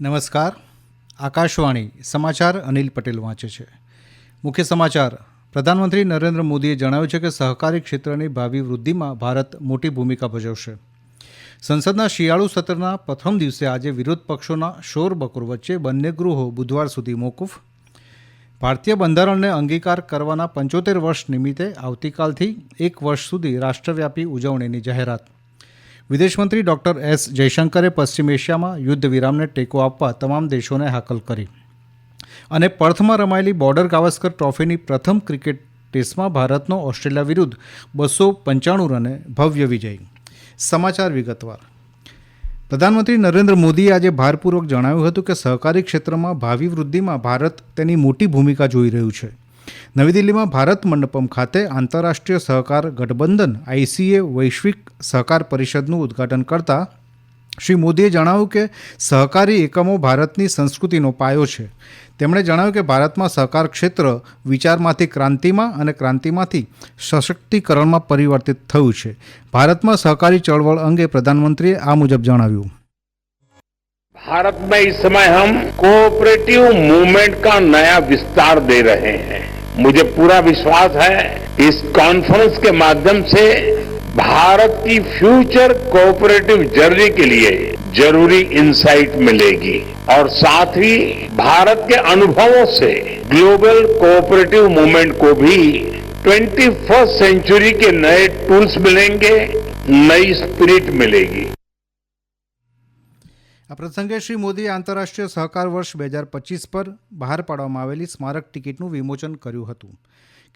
નમસ્કાર. આકાશવાણી સમાચાર અનિલ પટેલ વાંચે છે. મુખ્ય સમાચાર. પ્રધાનમંત્રી નરેન્દ્ર મોદીએ જણાવ્યું છે કે સહકારી ક્ષેત્રની ભાવિ વૃદ્ધિમાં ભારત મોટી ભૂમિકા ભજવશે. સંસદના શિયાળુ સત્રના પ્રથમ દિવસે આજે વિરોધ પક્ષોના શોર બકોર વચ્ચે બંને ગૃહો બુધવાર સુધી મોકૂફ. ભારતીય બંધારણને અંગીકાર કરવાના પંચોતેર વર્ષ નિમિત્તે આવતીકાલથી એક વર્ષ સુધી રાષ્ટ્રવ્યાપી ઉજવણીની જાહેરાત. વિદેશમંત્રી ડોક્ટર એસ જયશંકરે પશ્ચિમ એશિયામાં યુદ્ધ વિરામને ટેકો આપવા તમામ દેશોને હાકલ કરી. અને પર્થમાં રમાયેલી બોર્ડર ગાવસ્કર ટ્રોફીની પ્રથમ ક્રિકેટ ટેસ્ટમાં ભારતનો ઓસ્ટ્રેલિયા વિરુદ્ધ બસો પંચાણું રને ભવ્ય વિજય. સમાચાર વિગતવાર. પ્રધાનમંત્રી નરેન્દ્ર મોદીએ આજે ભારપૂર્વક જણાવ્યું હતું કે સહકારી ક્ષેત્રમાં ભાવિ વૃદ્ધિમાં ભારત તેની મોટી ભૂમિકા જોઈ રહ્યું છે. નવી દિલ્હીમાં ભારત મંડપમ ખાતે આંતરરાષ્ટ્રીય સહકાર ગઠબંધન આઈસીએ વૈશ્વિક સહકાર પરિષદનું ઉદ્ઘાટન કરતા શ્રી મોદીએ જણાવ્યું કે સહકારી એકમો ભારતની સંસ્કૃતિનો પાયો છે તેમણે જણાવ્યું કે ભારતમાં સહકાર ક્ષેત્ર વિચારમાંથી ક્રાંતિમાં અને ક્રાંતિમાંથી સશક્તિકરણમાં પરિવર્તિત થયું છે ભારતમાં સહકારી ચળવળ અંગે પ્રધાનમંત્રીએ આ મુજબ જણાવ્યું भारत में इस समय हम कोऑपरेटिव मूवमेंट का नया विस्तार दे रहे हैं मुझे पूरा विश्वास है, इस कॉन्फ्रेंस के माध्यम से भारत की फ्यूचर कोऑपरेटिव जर्नी के लिए ज़रूरी इंसाइट मिलेगी। और साथ ही भारत के अनुभवों से ग्लोबल कोऑपरेटिव मूवमेंट को भी ट्वेंटी फ़र्स्ट सेंचुरी के नए टूल्स मिलेंगे, नई स्पिरिट मिलेगी। આ પ્રસંગે શ્રી મોદીએ આંતરરાષ્ટ્રીય સહકાર વર્ષ બે હજાર પચીસ પર બહાર પાડવામાં આવેલી સ્મારક ટિકિટનું વિમોચન કર્યું હતું.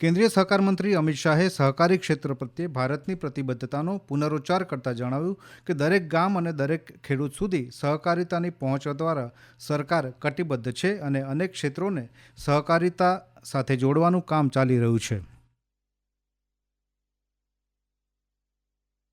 કેન્દ્રીય સહકાર મંત્રી અમિત શાહે સહકારી ક્ષેત્ર પ્રત્યે ભારતની પ્રતિબદ્ધતાનો પુનરોચ્ચાર કરતાં જણાવ્યું કે દરેક ગામ અને દરેક ખેડૂત સુધી સહકારિતાની પહોંચ દ્વારા સરકાર કટિબદ્ધ છે અને અનેક ક્ષેત્રોને સહકારિતા સાથે જોડવાનું કામ ચાલી રહ્યું છે.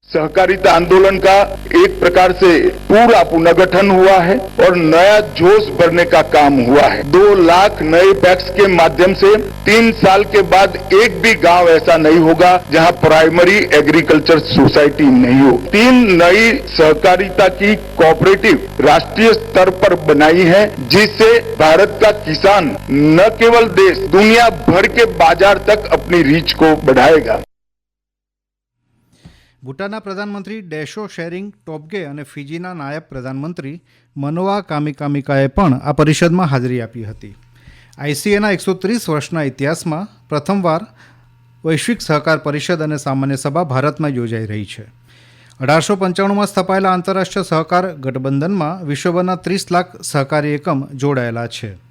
सहकारिता आंदोलन का एक प्रकार से पूरा पुनर्गठन हुआ है और नया जोश भरने का काम हुआ है। दो लाख नए पैक्स के माध्यम से तीन साल के बाद एक भी गाँव ऐसा नहीं होगा जहाँ प्राइमरी एग्रीकल्चर सोसाइटी नहीं हो। तीन नई सहकारिता की कोऑपरेटिव राष्ट्रीय स्तर पर बनाई है, जिससे भारत का किसान न केवल देश, दुनिया भर के बाज़ार तक अपनी रीच को बढ़ाएगा। ભૂટાનના પ્રધાનમંત્રી ડેશો શેરિંગ ટોપગે અને ફિજીના નાયબ પ્રધાનમંત્રી મનોવા કામિકામિકાએ પણ આ પરિષદમાં હાજરી આપી હતી. આઈસીએના એકસો ત્રીસ વર્ષના ઇતિહાસમાં પ્રથમવાર વૈશ્વિક સહકાર પરિષદ અને સામાન્ય સભા ભારતમાં યોજાઈ રહી છે. અઢારસો પંચાણુંમાં સ્થપાયેલા આંતરરાષ્ટ્રીય સહકાર ગઠબંધનમાં વિશ્વભરના ત્રીસ લાખ સહકારી એકમ જોડાયેલા છે.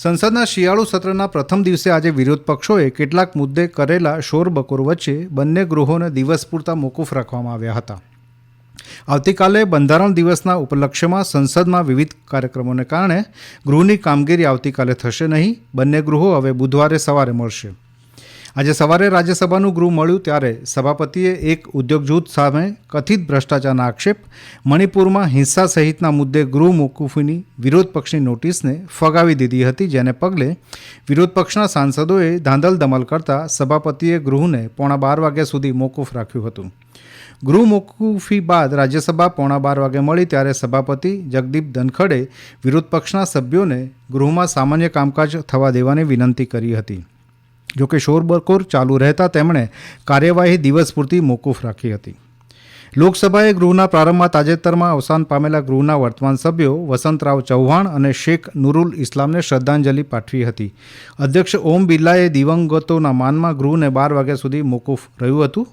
સંસદના શિયાળુ સત્રના પ્રથમ દિવસે આજે વિરોધ પક્ષોએ કેટલાક મુદ્દે કરેલા શોરબકોર વચ્ચે બંને ગૃહોને દિવસ પૂરતા મોકૂફ રાખવામાં આવ્યા હતા. આવતીકાલે બંધારણ દિવસના ઉપલક્ષ્યમાં સંસદમાં વિવિધ કાર્યક્રમોને કારણે ગૃહની કામગીરી આવતીકાલે થશે નહીં. બંને ગૃહો હવે બુધવારે સવારે મળશે. આજે સવારે રાજ્યસભાનું ગૃહ મળ્યું ત્યારે સભાપતિએ એક ઉદ્યોગ જૂથ સામે કથિત ભ્રષ્ટાચારના આક્ષેપ, મણિપુરમાં હિંસા સહિતના મુદ્દે ગૃહ મોકૂફીની વિરોધ પક્ષની નોટિસને ફગાવી દીધી હતી, જેને પગલે વિરોધ પક્ષના સાંસદોએ ધાંધલ દમલ કરતા સભાપતિએ ગૃહને પોણા બાર વાગ્યા સુધી મોકૂફ રાખ્યું હતું. ગૃહ મોકૂફી બાદ રાજ્યસભા પોણા બાર વાગે મળી ત્યારે સભાપતિ જગદીપ ધનખડે વિરોધ પક્ષના સભ્યોને ગૃહમાં સામાન્ય કામકાજ થવા દેવાની વિનંતી કરી હતી. જોકે શોરબકોર ચાલુ રહેતા તેમણે કાર્યવાહી દિવસ પૂરતી મોકૂફ રાખી હતી. લોકસભાએ ગૃહના પ્રારંભમાં તાજેતરમાં અવસાન પામેલા ગૃહના વર્તમાન સભ્યો વસંતરાવ ચૌહાણ અને શેખ નુરુલ ઇસ્લામને શ્રદ્ધાંજલિ પાઠવી હતી. અધ્યક્ષ ઓમ બિરલાએ દિવંગતોના માનમાં ગૃહને બાર વાગ્યા સુધી મોકૂફ રહ્યું હતું.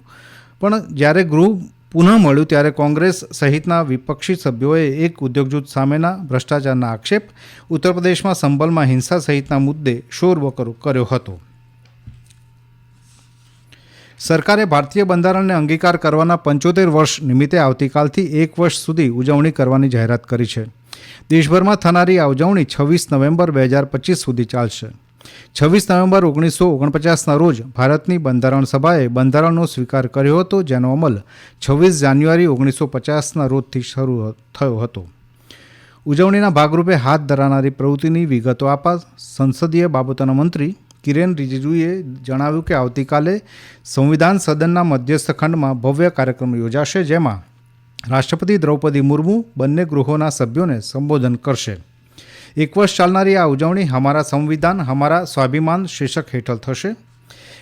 પણ જ્યારે ગૃહ પુનઃ મળ્યું ત્યારે કોંગ્રેસ સહિતના વિપક્ષી સભ્યોએ એક ઉદ્યોગ જૂથ સામેના ભ્રષ્ટાચારના આક્ષેપ, ઉત્તર પ્રદેશમાં સંભલમાં હિંસા સહિતના મુદ્દે શોરબકોર કર્યો હતો. સરકારે ભારતીય બંધારણને અંગીકાર કરવાના પંચોતેર વર્ષ નિમિત્તે આવતીકાલથી એક વર્ષ સુધી ઉજવણી કરવાની જાહેરાત કરી છે. દેશભરમાં થનારી આ ઉજવણી છવ્વીસ નવેમ્બર બે હજાર પચીસ સુધી ચાલશે. છવ્વીસ નવેમ્બર ઓગણીસો ઓગણપચાસના રોજ ભારતની બંધારણ સભાએ બંધારણનો સ્વીકાર કર્યો હતો, જેનો અમલ છવ્વીસ જાન્યુઆરી ઓગણીસો પચાસના રોજથી શરૂ થયો હતો. ઉજવણીના ભાગરૂપે હાથ ધરાનારી પ્રવૃત્તિની વિગતો આપવા સંસદીય બાબતોના મંત્રી કિરેન રિજિજુએ જણાવ્યું કે આવતીકાલે સંવિધાન સદનના મધ્યસ્થ ખંડમાં ભવ્ય કાર્યક્રમ યોજાશે, જેમાં રાષ્ટ્રપતિ દ્રૌપદી મુર્મુ બંને ગૃહોના સભ્યોને સંબોધન કરશે. એક વર્ષ ચાલનારી આ ઉજવણી હમારા સંવિધાન, અમારા સ્વાભિમાન શીર્ષક હેઠળ થશે.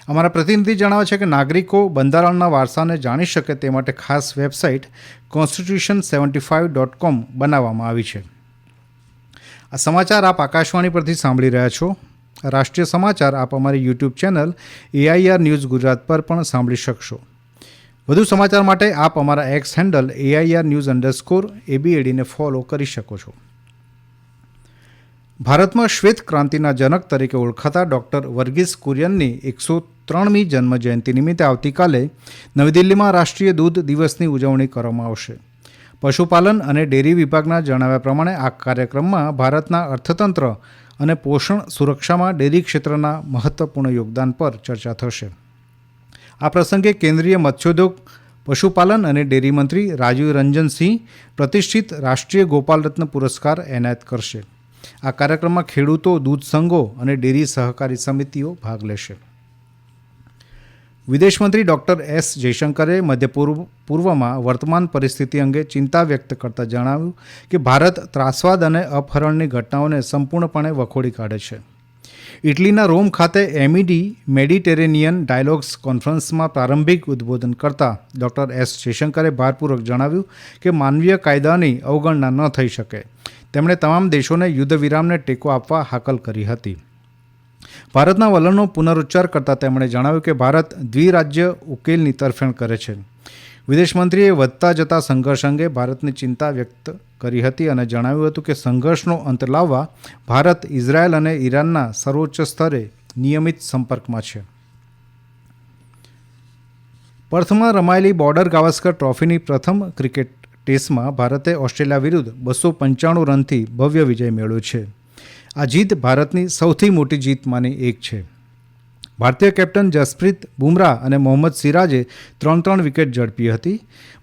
અમારા પ્રતિનિધિ જણાવે છે કે નાગરિકો બંધારણના વારસાને જાણી શકે તે માટે ખાસ website constitution seventy five dot com બનાવવામાં આવી છે. આ સમાચાર આપ આકાશવાણી પરથી સાંભળી રહ્યા છો. રાષ્ટ્રીય સમાચાર આપ અમારી YouTube channel AIR news Gujarat પર પણ સાંભળી શકશો. વધુ સમાચાર માટે આપ અમારા X handle AIR news underscore એબીએડીને follow કરી શકો છો. ભારતમાં શ્વેત ક્રાંતિના જનક તરીકે ઓળખાતા ડૉક્ટર વર્ગીસ કુરિયનની એકસો ત્રણમી જન્મ જયંતિ નિમિત્તે આવતીકાલે નવી દિલ્હીમાં રાષ્ટ્રીય દૂધ દિવસની ઉજવણી કરવામાં આવશે. પશુપાલન અને ડેરી વિભાગના જણાવ્યા પ્રમાણે આ કાર્યક્રમમાં ભારતના અર્થતંત્ર અને પોષણ સુરક્ષામાં ડેરી ક્ષેત્રના મહત્વપૂર્ણ યોગદાન પર ચર્ચા થશે. આ પ્રસંગે કેન્દ્રીય મત્સ્યોદ્યોગ, પશુપાલન અને ડેરી મંત્રી રાજીવ રંજનસિંહ પ્રતિષ્ઠિત રાષ્ટ્રીય ગોપાલ રત્ન પુરસ્કાર એનાયત કરશે. આ કાર્યક્રમમાં ખેડૂતો, દૂધ સંઘો અને ડેરી સહકારી સમિતિઓ ભાગ લેશે. વિદેશમંત્રી ડૉક્ટર એસ જયશંકરે મધ્યપૂર્વ પૂર્વમાં વર્તમાન પરિસ્થિતિ અંગે ચિંતા વ્યક્ત કરતા જણાવ્યું કે ભારત ત્રાસવાદ અને અપહરણની ઘટનાઓને સંપૂર્ણપણે વખોડી કાઢે છે. ઇટલીના રોમ ખાતે એમઈડી મેડિટેરેનિયન ડાયલોગ્સ કોન્ફરન્સમાં પ્રારંભિક ઉદ્બોધન કરતા ડૉક્ટર એસ જયશંકરે ભારપૂર્વક જણાવ્યું કે માનવીય કાયદાની અવગણના ન થઈ શકે. તેમણે તમામ દેશોને યુદ્ધ વિરામને ટેકો આપવા હાકલ કરી હતી. ભારતના વલણનો પુનરુચ્ચાર કરતાં તેમણે જણાવ્યું કે ભારત દ્વિરાજ્ય ઉકેલની તરફેણ કરે છે. વિદેશમંત્રીએ વધતા જતા સંઘર્ષ અંગે ભારતની ચિંતા વ્યક્ત કરી હતી અને જણાવ્યું હતું કે સંઘર્ષનો અંત લાવવા ભારત, ઇઝરાયલ અને ઈરાનના સર્વોચ્ચ સ્તરે નિયમિત સંપર્કમાં છે. પર્થમાં રમાયેલી બોર્ડર ગાવસ્કર ટ્રોફીની પ્રથમ ક્રિકેટ ટેસ્ટમાં ભારતે ઓસ્ટ્રેલિયા વિરુદ્ધ બસો પંચાણું રનથી ભવ્ય વિજય મેળવ્યો છે. આ જીત ભારતની સૌથી મોટી જીતમાંની એક છે. ભારતીય કેપ્ટન જસપ્રીત બુમરાહ અને મોહમ્મદ સિરાજે ત્રણ ત્રણ વિકેટ ઝડપી હતી.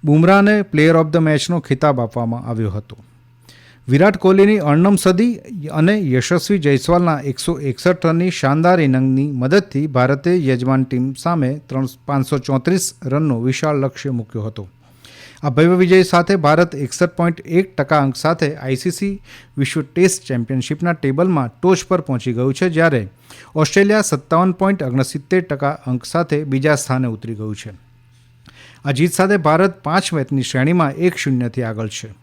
બુમરાહને પ્લેયર ઓફ ધ મેચનો ખિતાબ આપવામાં આવ્યો હતો. વિરાટ કોહલીની અણનમ સદી અને યશસ્વી જયસ્વાલના એકસો એકસઠ રનની શાનદાર ઇનિંગની મદદથી ભારતે યજમાન ટીમ સામે ત્રણ પાંચસો ચોત્રીસ રનનો વિશાળ લક્ષ્ય મૂક્યો હતો. આ ભવ્ય વિજય સાથે ભારત એકસઠ પોઈન્ટ એક ટકા અંક સાથે આઈસીસી વિશ્વ ટેસ્ટ ચેમ્પિયનશિપના ટેબલમાં ટોચ પર પહોંચી ગયું છે, જ્યારે ઓસ્ટ્રેલિયા સત્તાવન પોઈન્ટ ઓગણસિત્તેર ટકા અંક સાથે બીજા સ્થાને ઉતરી ગયું છે. આ જીત સાથે ભારત પાંચ મેચની શ્રેણીમાં એક શૂન્યથી આગળ છે.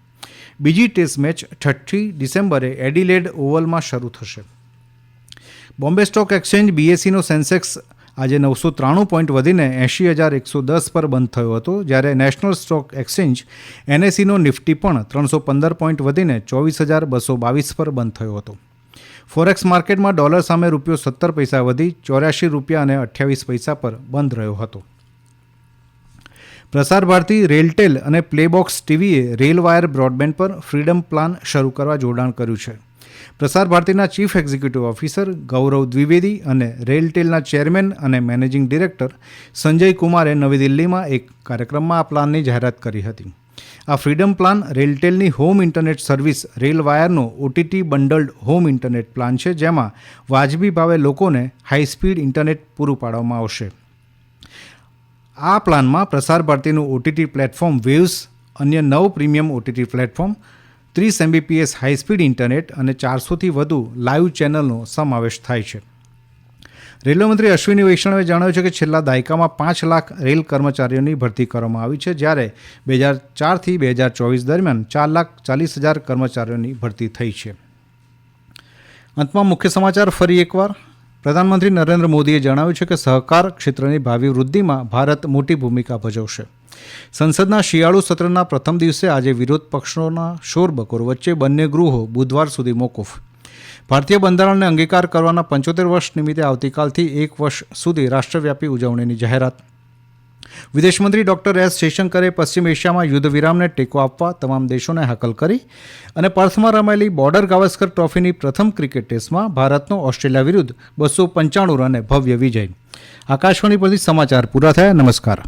બીજી ટેસ્ટ મેચ છઠ્ઠી ડિસેમ્બરે એડિલેડ ઓવલમાં શરૂ થશે. બોમ્બે સ્ટોક એક્સચેન્જ બીએસસીનો સેન્સેક્સ આજે નવસો ત્રાણું પોઈન્ટ વધીને એંશી હજાર એકસો દસ પર બંધ થયો હતો, જ્યારે નેશનલ સ્ટોક એક્સચેન્જ એનએસસીનો નિફ્ટી પણ ત્રણસો પંદર પોઈન્ટ વધીને ચોવીસ હજાર બસો બાવીસ પર બંધ થયો હતો. ફોરેક્સ માર્કેટમાં ડોલર સામે રૂપિયો સત્તર પૈસા વધી ચોર્યાસી રૂપિયા અને અઠ્યાવીસ પૈસા પર બંધ રહ્યો હતો. પ્રસાર ભારતી, રેલટેલ અને પ્લેબોક્સ ટીવીએ રેલ વાયર બ્રોડબેન્ડ પર ફ્રીડમ પ્લાન શરૂ કરવા જોડાણ કર્યું છે. પ્રસાર ભારતીના chief executive officer Gaurav Dwivedi અને રેલટેલના ચેરમેન અને મેનેજિંગ ડિરેક્ટર સંજય કુમારે નવી દિલ્હીમાં એક કાર્યક્રમમાં આ પ્લાનની જાહેરાત કરી હતી. આ ફ્રીડમ પ્લાન રેલટેલની હોમ ઇન્ટરનેટ સર્વિસ રેલ વાયરનો OTT bundled home internet plan છે, જેમાં વાજબી ભાવે લોકોને હાઈ સ્પીડ ઇન્ટરનેટ પૂરું પાડવામાં આવશે. આ પ્લાનમાં પ્રસાર ભારતીનું ઓટીટી પ્લેટફોર્મ વેવ્સ, અન્ય નવ પ્રીમિયમ ઓટીટી પ્લેટફોર્મ ત્રીસ એમબીપીએસ હાઈસ્પીડ ઇન્ટરનેટ અને ચારસોથી વધુ લાઇવ ચેનલનો સમાવેશ થાય છે. રેલવે મંત્રી અશ્વિની વૈષ્ણવે જણાવ્યું છે કે છેલ્લા દાયકામાં પાંચ લાખ રેલ કર્મચારીઓની ભરતી કરવામાં આવી છે, જ્યારે બે હજાર ચારથી બે હજાર ચોવીસ દરમિયાન ચાર લાખ ચાલીસ હજાર કર્મચારીઓની ભરતી થઈ છે. અંતમાં મુખ્ય સમાચાર ફરી એકવાર. પ્રધાનમંત્રી નરેન્દ્ર મોદીએ જણાવ્યું છે કે સહકાર ક્ષેત્રની ભાવિ વૃદ્ધિમાં ભારત મોટી ભૂમિકા ભજવશે. સંસદના શિયાળુ સત્રના પ્રથમ દિવસે આજે વિરોધ પક્ષોના શોરબકોર વચ્ચે બંને ગૃહો બુધવાર સુધી મોકૂફ. ભારતીય બંધારણને અંગીકાર કરવાના પંચોતેર વર્ષ નિમિત્તે આવતીકાલથી એક વર્ષ સુધી રાષ્ટ્રવ્યાપી ઉજવણીની જાહેરાત. વિદેશમંત્રી ડોક્ટર એસ જયશંકરે પશ્ચિમ એશિયામાં યુદ્ધ વિરામને ટેકો આપવા તમામ દેશોને હાકલ કરી અને પર્થમાં રમાયેલી બોર્ડર ગાવસ્કર ટ્રોફીની પ્રથમ ક્રિકેટ ટેસ્ટમાં ભારતનો ઓસ્ટ્રેલિયા વિરુદ્ધ બસો પંચાણું રને ભવ્ય વિજય. આકાશવાણી પરથી સમાચાર પૂરા થયા. નમસ્કાર.